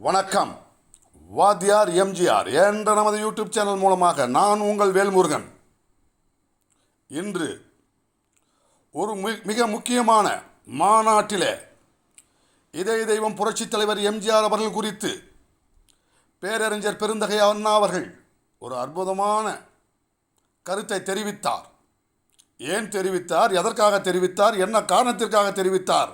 வணக்கம். வாத்தியார் எம்ஜிஆர் என்ற நமது யூடியூப் சேனல் மூலமாக நான் உங்கள் வேல்முருகன். இன்று ஒரு மி- மிக முக்கியமான மாநாட்டிலே இதய தெய்வம் புரட்சித் தலைவர் எம்ஜிஆர் அவர்கள் குறித்து பேரறிஞர் பெருந்தகை அண்ணா அவர்கள் ஒரு அற்புதமான கருத்தை தெரிவித்தார். ஏன் தெரிவித்தார்? எதற்காக தெரிவித்தார்? என்ன காரணத்திற்காக தெரிவித்தார்?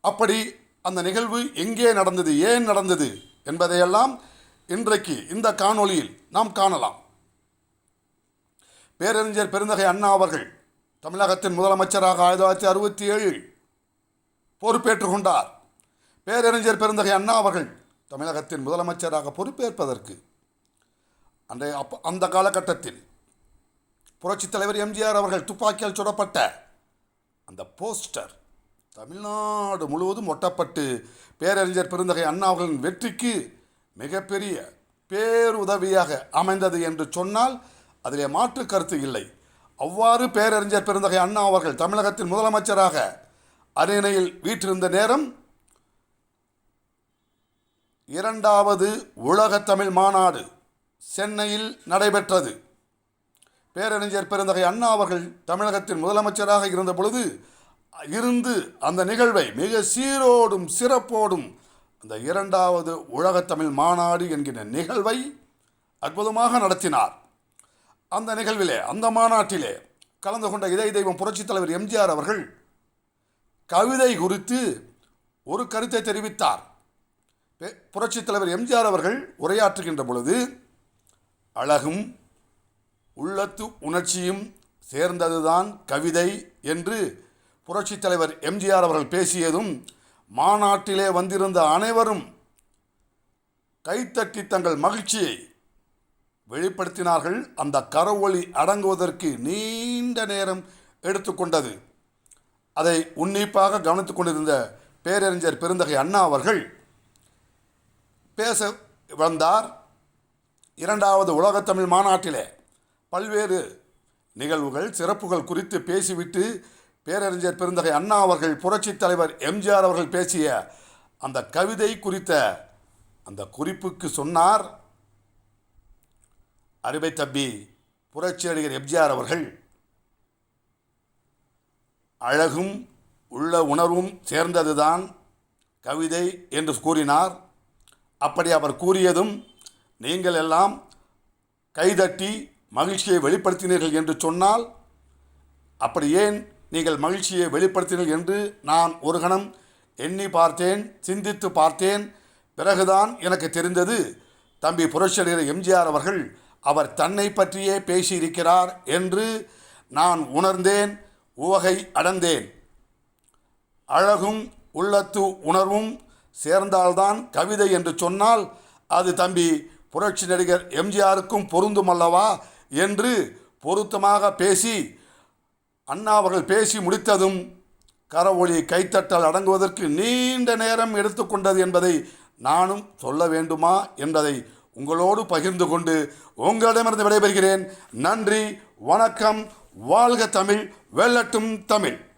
அப்படி அந்த நிகழ்வு எங்கே நடந்தது ஏன் நடந்தது என்பதையெல்லாம் இன்றைக்கு இந்த காணொளியில் நாம் காணலாம். பேரறிஞர் பெருந்தகை அண்ணா அவர்கள் தமிழகத்தின் முதலமைச்சராக ஆயிரத்தி தொள்ளாயிரத்தி அறுபத்தி ஏழில் பொறுப்பேற்றுக் கொண்டார். பேரறிஞர் பெருந்தகை அண்ணா அவர்கள் தமிழகத்தின் முதலமைச்சராக பொறுப்பேற்பதற்கு. அன்றைய அப்ப அந்த காலகட்டத்தில் புரட்சித் தலைவர் எம்ஜிஆர் அவர்கள் துப்பாக்கியால் சுடப்பட்ட அந்த போஸ்டர் தமிழ்நாடு முழுவதும் ஒட்டப்பட்டு பேரறிஞர் பெருந்தகை அண்ணா அவர்களின் வெற்றிக்கு மிகப்பெரிய பேருதவியாக அமைந்தது என்று சொன்னால் அதிலே மாற்று கருத்து இல்லை. அவ்வாறு பேரறிஞர் பெருந்தகை அண்ணா அவர்கள் தமிழகத்தின் முதலமைச்சராக அரியணையில் வீற்றிருந்த நேரம் இரண்டாவது உலக தமிழ் மாநாடு சென்னையில் நடைபெற்றது. பேரறிஞர் பெருந்தகை அண்ணா அவர்கள் தமிழகத்தின் முதலமைச்சராக இருந்த பொழுது இருந்து அந்த நிகழ்வை மிக சீரோடும் சிறப்போடும் அந்த இரண்டாவது உலகத்தமிழ் மாநாடு என்கிற நிகழ்வை அற்புதமாக நடத்தினார். அந்த நிகழ்விலே அந்த மாநாட்டிலே கலந்து கொண்ட இதய தெய்வம் புரட்சித் தலைவர் எம்ஜிஆர் அவர்கள் கவிதை குறித்து ஒரு கருத்தை தெரிவித்தார். புரட்சித் தலைவர் எம்ஜிஆர் அவர்கள் உரையாற்றுகின்ற பொழுது அழகும் உள்ளத்து உணர்ச்சியும் சேர்ந்ததுதான் கவிதை என்று புரட்சித் தலைவர் எம்ஜிஆர் அவர்கள் பேசியதும் மாநாட்டிலே வந்திருந்த அனைவரும் கைத்தட்டி தங்கள் மகிழ்ச்சியை வெளிப்படுத்தினார்கள். அந்த கரவொளி அடங்குவதற்கு நீண்ட நேரம் எடுத்துக்கொண்டது. அதை உன்னிப்பாக கவனித்துக் கொண்டிருந்த பேரறிஞர் பெருந்தகை அண்ணா அவர்கள் பேச வந்தார். இரண்டாவது உலகத்தமிழ் மாநாட்டிலே பல்வேறு நிகழ்வுகள் சிறப்புகள் குறித்து பேசிவிட்டு பேரறிஞர் பெருந்தகை அண்ணா அவர்கள் புரட்சித் தலைவர் எம்ஜிஆர் அவர்கள் பேசிய அந்த கவிதை குறித்த அந்த குறிப்புக்கு சொன்னார். அருமை தம்பி புரட்சி நடிகர் எம்ஜிஆர் அவர்கள் அழகும் உள்ள உணர்வும் சேர்ந்ததுதான் கவிதை என்று கூறினார். அப்படி அவர் கூறியதும் நீங்கள் எல்லாம் கைதட்டி மகிழ்ச்சியை வெளிப்படுத்தினீர்கள் என்று சொன்னால் அப்படி ஏன் நீங்கள் மகிழ்ச்சியை வெளிப்படுத்தினீர்கள் என்று நான் ஒரு கணம் எண்ணி பார்த்தேன் சிந்தித்து பார்த்தேன். பிறகுதான் எனக்கு தெரிந்தது தம்பி புரட்சியர் எம்ஜிஆர் அவர்கள் அவர் தன்னை பற்றியே பேசியிருக்கிறார் என்று நான் உணர்ந்தேன் உவகை அடைந்தேன் அழகும் உள்ளத்து உணர்வும் சேர்ந்தால்தான் கவிதை என்று சொன்னால் அது தம்பி புரட்சி நடிகர் எம்ஜிஆருக்கும் பொருந்தும் அல்லவா என்று பொருத்தமாக பேசி அண்ணா அவர்கள் பேசி முடித்ததும் கரவொளி கைத்தட்டல் அடங்குவதற்கு நீண்ட நேரம் எடுத்துக்கொண்டது என்பதை நானும் சொல்ல வேண்டுமா என்பதை உங்களோடு பகிர்ந்து கொண்டு உங்களிடமிருந்து விடைபெறுகிறேன். நன்றி வணக்கம் வாழ்க தமிழ் வெல்லட்டும் தமிழ்.